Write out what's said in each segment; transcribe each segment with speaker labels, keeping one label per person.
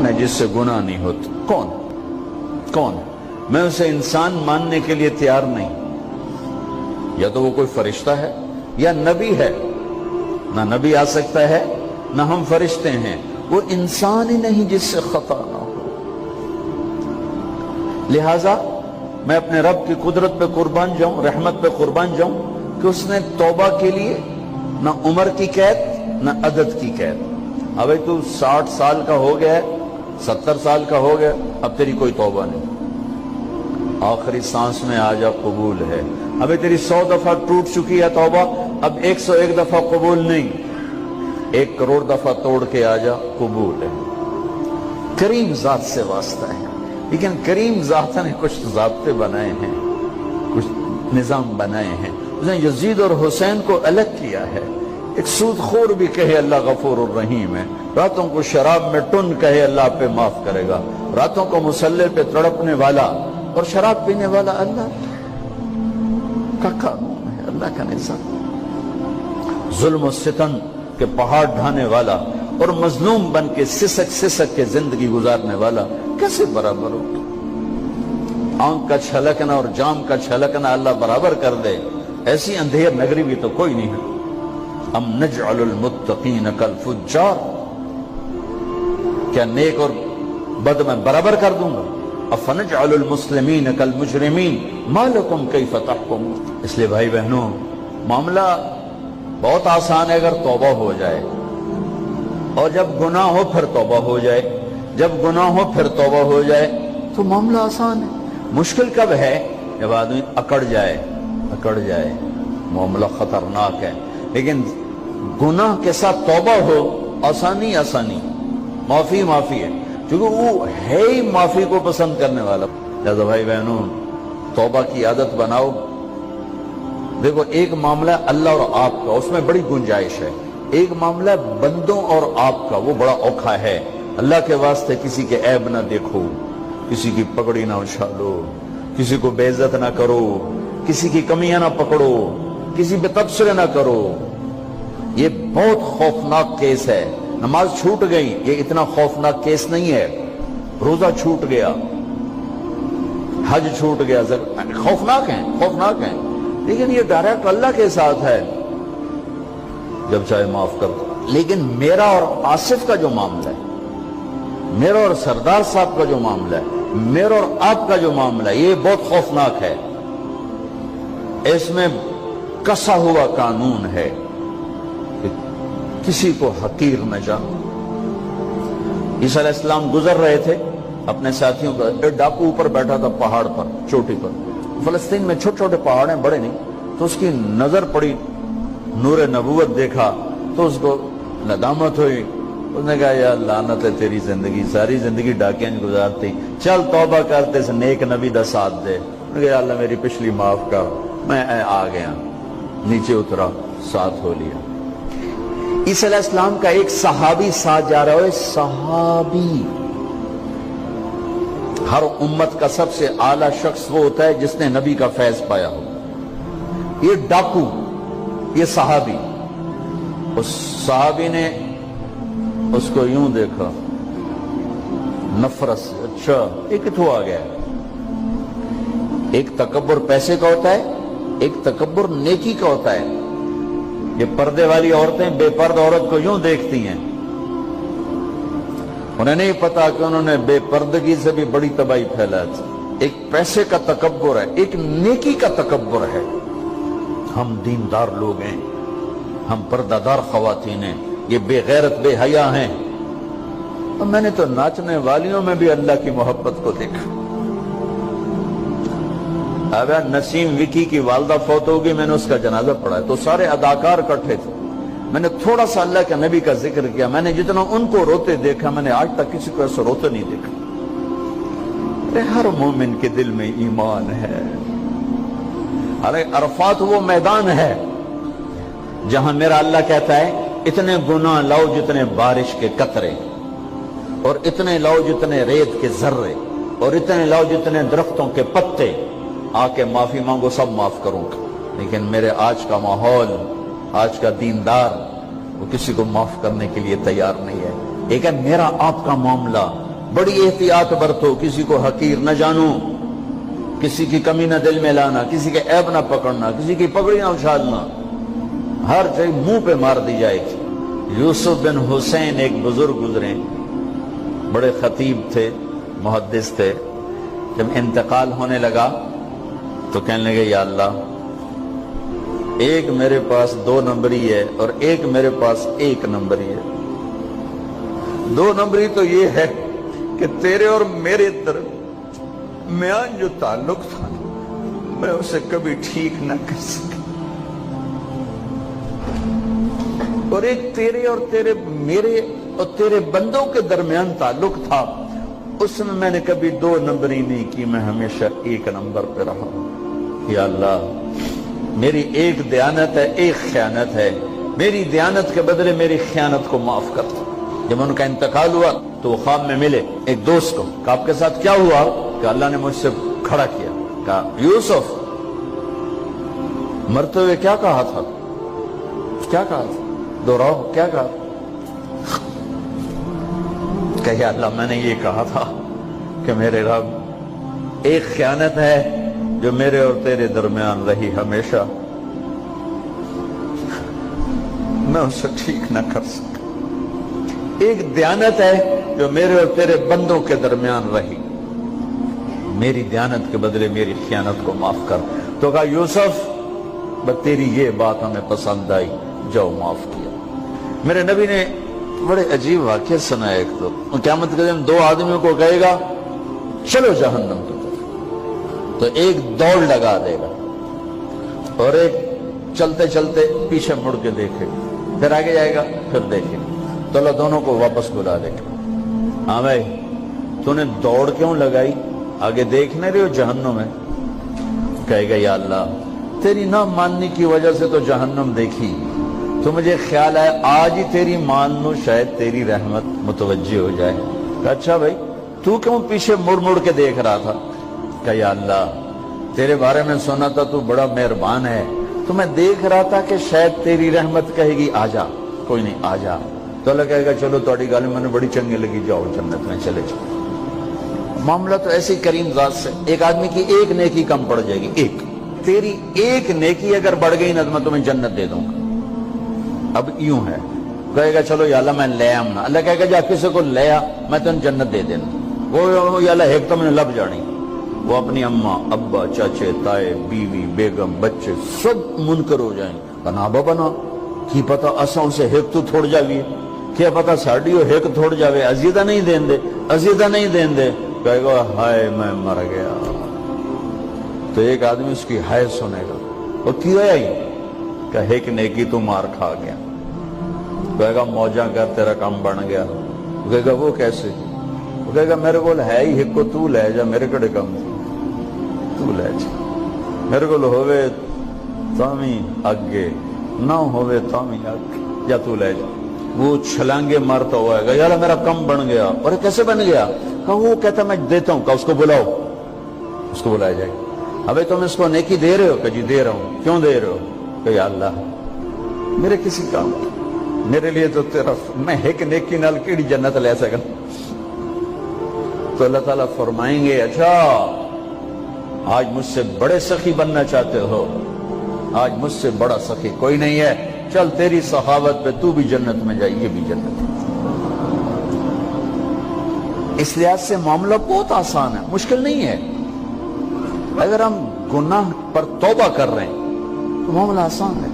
Speaker 1: کون ہے جس سے گناہ نہیں ہوتا؟ کون؟ کون؟ میں اسے انسان ماننے کے لیے تیار نہیں۔ یا تو وہ کوئی فرشتہ ہے، یا نبی ہے۔ نہ نبی آ سکتا ہے، نہ ہم فرشتے ہیں۔ وہ انسان ہی نہیں جس سے خطا نہ ہو۔ لہذا میں اپنے رب کی قدرت پہ قربان جاؤں، رحمت پہ قربان جاؤں کہ اس نے توبہ کے لیے نہ عمر کی قید، نہ عدد کی قید۔ ابھی تو ساٹھ سال کا ہو گیا ہے۔ ستر سال کا ہو گیا، اب تیری کوئی توبہ نہیں۔ آخری سانس میں آ جا، قبول ہے۔ ابھی تیری سو دفعہ ٹوٹ چکی ہے توبہ، اب ایک سو ایک دفعہ قبول نہیں۔ ایک کروڑ دفعہ توڑ کے آ جا، قبول ہے۔ کریم ذات سے واسطہ ہے۔ لیکن کریم ذات نے کچھ ضابطے بنائے ہیں، کچھ نظام بنائے ہیں۔ اس نے یزید اور حسین کو الگ کیا ہے۔ ایک سود خور بھی کہے، اللہ غفور الرحیم ہے۔ راتوں کو شراب میں ٹن کہے اللہ پہ معاف کرے گا۔ راتوں کو مسلح پہ تڑپنے والا اور شراب پینے والا اللہ۔ کا قانون ہے اللہ کا نظام ظلم و ستم کے پہاڑ ڈھانے والا اور مظلوم بن کے سسک سسک کے زندگی گزارنے والا کیسے برابر ہو؟ آنکھ کا چھلکنا اور جام کا چھلکنا اللہ برابر کر دے۔ ایسی اندھیر نگری بھی تو کوئی نہیں ہے۔ ام نجعل المتقین کالفجار۔ کیا نیک اور بد میں برابر کر دوں گا؟ افنجعل المسلمین کالمجرمین، ما لکم کیف تحکمون؟ اس لیے بھائی بہنوں، معاملہ بہت آسان ہے اگر توبہ ہو جائے۔ اور جب گناہ ہو پھر توبہ ہو جائے۔ جب گناہ ہو پھر توبہ ہو جائے۔ تو معاملہ آسان ہے۔ مشکل کب ہے؟ جب آدمی اکڑ جائے اکڑ جائے۔ معاملہ خطرناک ہے۔ لیکن گناہ کے ساتھ توبہ ہو آسانی آسانی۔ معافی معافی ہے۔ کیونکہ وہ ہے ہی معافی کو پسند کرنے والا۔ لہذا بھائی بہنوں، توبہ کی عادت بناؤ۔ دیکھو، ایک معاملہ اللہ اور آپ کا، اس میں بڑی گنجائش ہے۔ ایک معاملہ بندوں اور آپ کا، وہ بڑا اوکھا ہے۔ اللہ کے واسطے کسی کے عیب نہ دیکھو، کسی کی پکڑی نہ اچھالو، کسی کو بے عزت نہ کرو، کسی کی کمیاں نہ پکڑو، کسی پہ تبصرے نہ کرو۔ یہ بہت خوفناک کیس ہے۔ نماز چھوٹ گئی یہ اتنا خوفناک کیس نہیں ہے۔ روزہ چھوٹ گیا، حج چھوٹ گیا خوفناک ہیں خوفناک ہیں۔ لیکن یہ ڈائریکٹ اللہ کے ساتھ ہے۔ جب چاہے معاف کر دو۔ لیکن میرا اور آصف کا جو معاملہ ہے، میرا اور سردار صاحب کا جو معاملہ ہے، میرا اور آپ کا جو معاملہ ہے، یہ بہت خوفناک ہے۔ اس میں کسا ہوا قانون ہے۔ کسی کو حقیر نہ جانو عیسیٰ علیہ السلام گزر رہے تھے، اپنے ساتھیوں کا ڈاکو اوپر بیٹھا تھا، پہاڑ پر، چوٹی پر۔ فلسطین میں چھوٹے چھوٹے پہاڑ ہیں، بڑے نہیں۔ تو اس کی نظر پڑی، نور نبوت دیکھا، تو اس کو ندامت ہوئی۔ اس نے کہا یا لانت ہے تیری زندگی، ساری زندگی ڈاکیاں گزارتی۔ چل، توبہ کرتے سے نیک نبی دا ساتھ دے۔ یا اللہ، میری پچھلی معاف کر، میں آ گیا۔ نیچے اترا، ساتھ ہو لیا۔ عیسی علیہ السلام کا ایک صحابی ساتھ جا رہا ہے صحابی ہر امت کا سب سے اعلیٰ شخص وہ ہوتا ہے جس نے نبی کا فیض پایا ہو۔ یہ ڈاکو، یہ صحابی۔ اس صحابی نے اس کو یوں دیکھا، نفرت اچھا یہ کتوں آ گیا۔ ایک تکبر پیسے کا ہوتا ہے، ایک تکبر نیکی کا ہوتا ہے۔ یہ پردے والی عورتیں بے پرد عورت کو یوں دیکھتی ہیں۔ انہیں نہیں پتا کہ انہوں نے بے پردگی سے بھی بڑی تباہی پھیلا ایک پیسے کا تکبر ہے، ایک نیکی کا تکبر ہے۔ ہم دیندار لوگ ہیں، ہم پردہ دار خواتین ہیں، یہ بے غیرت، بے حیا ہیں۔ اور میں نے تو ناچنے والیوں میں بھی اللہ کی محبت کو دیکھا۔ اب نسیم وکی کی والدہ فوت ہوگی میں نے اس کا جنازہ پڑھا ہے۔ تو سارے اداکار کٹھے تھے۔ میں نے تھوڑا سا اللہ کے نبی کا ذکر کیا۔ میں نے جتنا ان کو روتے دیکھا، میں نے آج تک کسی کو ایسا روتے نہیں دیکھا۔ ارے، ہر مومن کے دل میں ایمان ہے۔ ارے، عرفات وہ میدان ہے جہاں میرا اللہ کہتا ہے، اتنے گناہ لاؤ جتنے بارش کے قطرے، اور اتنے لاؤ جتنے ریت کے ذرے، اور اتنے لاؤ جتنے درختوں کے پتے۔ آ کے معافی مانگو، سب معاف کروں گا۔ لیکن میرے آج کا ماحول، آج کا دیندار، وہ کسی کو معاف کرنے کے لیے تیار نہیں ہے۔ لیکن میرا آپ کا معاملہ۔ بڑی احتیاط برتو، کسی کو حقیر نہ جانو۔ کسی کی کمی نہ دل میں لانا، کسی کے عیب نہ پکڑنا، کسی کی پگڑی نہ اچھالنا۔ ہر چیز منہ پہ مار دی جائے گی۔ یوسف بن حسین ایک بزرگ گزرے۔ بڑے خطیب تھے، محدث تھے۔ جب انتقال ہونے لگا تو کہنے لگے، یا اللہ، ایک میرے پاس دو نمبری ہے اور ایک میرے پاس ایک نمبری ہے۔ دو نمبری تو یہ ہے کہ تیرے اور میرے درمیان جو تعلق تھا، میں اسے کبھی ٹھیک نہ کر سکا۔ اور ایک تیرے اور تیرے میرے اور تیرے بندوں کے درمیان تعلق تھا، اس میں میں نے کبھی دو نمبری نہیں کی، میں ہمیشہ ایک نمبر پہ رہا یا اللہ، میری ایک دیانت ہے، ایک خیانت ہے۔ میری دیانت کے بدلے میری خیانت کو معاف کر جب ان کا انتقال ہوا تو وہ خواب میں ملے ایک دوست کو۔ کہ آپ کے ساتھ کیا ہوا؟ کہ اللہ نے مجھ سے کھڑا کیا۔ کہا، یوسف، مرتے ہوئے کیا کہا تھا؟ کیا کہا تھا؟ دوہراؤ کیا کہا کہ اللہ، میں نے یہ کہا تھا کہ میرے رب ایک خیانت ہے جو میرے اور تیرے درمیان رہی ہمیشہ، میں اسے ٹھیک نہ کر سکا۔ ایک دیانت ہے جو میرے اور تیرے بندوں کے درمیان رہی۔ میری دیانت کے بدلے میری خیانت کو معاف کر۔ تو کہا، یوسف، بس تیری یہ بات ہمیں پسند آئی جو معاف کیا۔ میرے نبی نے بڑے عجیب واقعہ سنا ایک تو قیامت کے دن دو آدمیوں کو کہے گا، چلو جہنم۔ تو ایک دوڑ لگا دے گا اور ایک چلتے چلتے پیچھے مڑ کے دیکھے پھر آگے جائے گا، پھر دیکھے۔ تو اللہ دونوں کو واپس بلا دے۔ گا ہاں بھائی تو نے دوڑ کیوں لگائی؟ آگے دیکھنے رہے ہو جہنم میں۔ کہے گا، یا اللہ، تیری نہ ماننے کی وجہ سے تو جہنم دیکھی۔ تو مجھے خیال ہے آج ہی تیری مان لو شاید تیری رحمت متوجہ ہو جائے۔ اچھا بھائی، تو کیوں پیچھے مڑ مڑ کے دیکھ رہا تھا؟ کہ یا اللہ، تیرے بارے میں سنا تھا تو بڑا مہربان ہے۔ تو میں دیکھ رہا تھا کہ شاید تیری رحمت کہے گی، آ جا، کوئی نہیں، آ جا۔ تو اللہ کہے گا، چلو تھوڑی گالی میں نے بڑی چنگی لگی، جاؤ جنت میں چلے جاؤ۔ معاملہ تو ایسی کریم ذات سے، ایک آدمی کی ایک نیکی کم پڑ جائے گی، ایک۔ تیری ایک نیکی اگر بڑھ گئی نا، تو میں تمہیں جنت دے دوں گا۔ اب یوں ہے۔ کہے گا، چلو یا اللہ، میں لے آم نا۔ اللہ کہے گا، جا، کسی کو لے آ، میں تمہیں جنت دے دینا۔ وہ یا اللہ، ایک تو میں نے لب جانی۔ وہ اپنی اماں، ابا، چاچے، تائے، بیوی، بیگم، بچے سب منکر ہو جائیں بنا با بنا، کی پتا اسا اسے ہیک تو تھوڑ جاوی کیا پتا ساڑی ہو تھوڑ جاوے؟ عزیدہ نہیں دین دے عزیدہ نہیں دین دے۔ کہے گا، ہائے میں مر گیا۔ تو ایک آدمی اس کی ہائے سنے گا۔ وہ کیا ہی کہ ایک نیکی تو مار کھا گیا۔ کہے گا موجہ کر، تیرا کام بن گیا۔ کہے گا، وہ کیسے؟ وہ کہے گا، میرے کو ہے ہی ایک کو تو لے جا، میرے کڑے کم تو لے جا میرے کو ہوئے تامی اگے نہ ہوئے تامی اگے یا تو لے جا وہ چھلانگے مارتا ہوا ہے یار میرا کم بن گیا اور کیسے بن گیا کہا وہ کہتا میں دیتا ہوں کہا اس کو بلاؤ اس کو بلایا جائے ابھی تم اس کو نیکی دے رہے ہو کہ جی دے رہا ہوں کیوں دے رہے ہو کہ یا اللہ میرے کسی کام میرے لیے تو تیرا میں ایک نیکی نال کیڑی جنت لے سکا تو اللہ تعالیٰ فرمائیں گے اچھا آج مجھ سے بڑے سخی بننا چاہتے ہو۔ آج مجھ سے بڑا سخی کوئی نہیں ہے۔ چل تیری صحابت پہ تو بھی جنت میں جائے یہ بھی جنت۔ اس لحاظ سے معاملہ بہت آسان ہے، مشکل نہیں ہے۔ اگر ہم گناہ پر توبہ کر رہے ہیں، تو معاملہ آسان ہے۔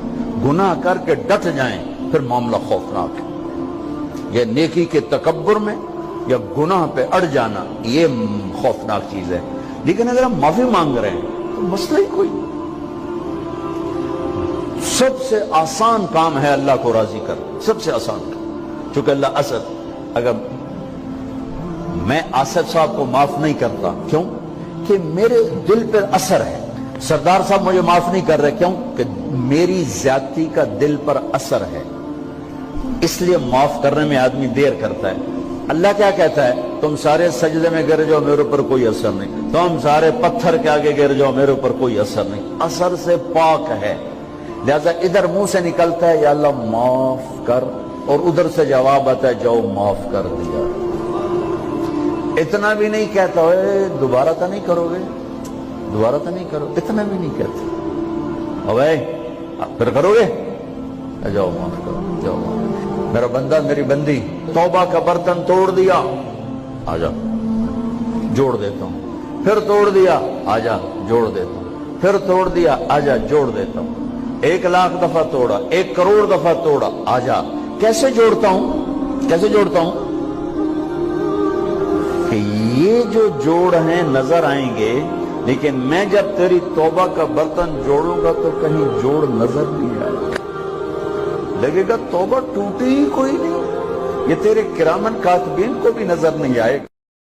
Speaker 1: گناہ کر کے ڈٹ جائیں، پھر معاملہ خوفناک ہے۔ یہ نیکی کے تکبر میں، یا گناہ پہ اڑ جانا، یہ خوفناک چیز ہے۔ لیکن اگر ہم معافی مانگ رہے ہیں، تو مسئلہ ہی کوئی سب سے آسان کام ہے اللہ کو راضی کر سب سے آسان کام۔ چونکہ اللہ اسد، اگر میں اسد صاحب کو معاف نہیں کرتا، کیوں؟ کہ میرے دل پر اثر ہے۔ سردار صاحب مجھے معاف نہیں کر رہے، کیوں؟ کہ میری زیادتی کا دل پر اثر ہے۔ اس لیے معاف کرنے میں آدمی دیر کرتا ہے۔ اللہ کیا کہتا ہے؟ تم سارے سجدے میں گر جاؤ، میرے اوپر کوئی اثر نہیں۔ تم سارے پتھر کے آگے گر جاؤ، میرے اوپر کوئی اثر نہیں۔ اثر سے پاک ہے۔ لہذا ادھر منہ سے نکلتا ہے، یا اللہ معاف کر۔ اور ادھر سے جواب آتا ہے، جاؤ معاف کر دیا۔ اتنا بھی نہیں کہتا ہوئے دوبارہ تو نہیں کرو گے۔ دوبارہ تو نہیں کرو، اتنا بھی نہیں کہتا۔ اوے پھر کرو گے؟ جاؤ معاف کرو جاؤ معاف میرا بندہ، میری بندی، توبہ کا برتن توڑ دیا۔ آ جا، جوڑ دیتا ہوں۔ پھر توڑ دیا، آ جا، جوڑ دیتا ہوں۔ پھر توڑ دیا، آ جا، جوڑ دیتا ہوں۔ ایک لاکھ دفعہ توڑا، ایک کروڑ دفعہ توڑا، آ جا۔ کیسے جوڑتا ہوں؟ کیسے جوڑتا ہوں؟ کہ یہ جو جوڑ ہیں نظر آئیں گے، لیکن میں جب تیری توبہ کا برتن جوڑوں گا تو کہیں جوڑ نظر نہیں آئے گا۔ لگے گا توبہ ٹوٹی ہی کوئی نہیں۔ یہ تیرے کرامن کاتبین کو بھی نظر نہیں آئے گا۔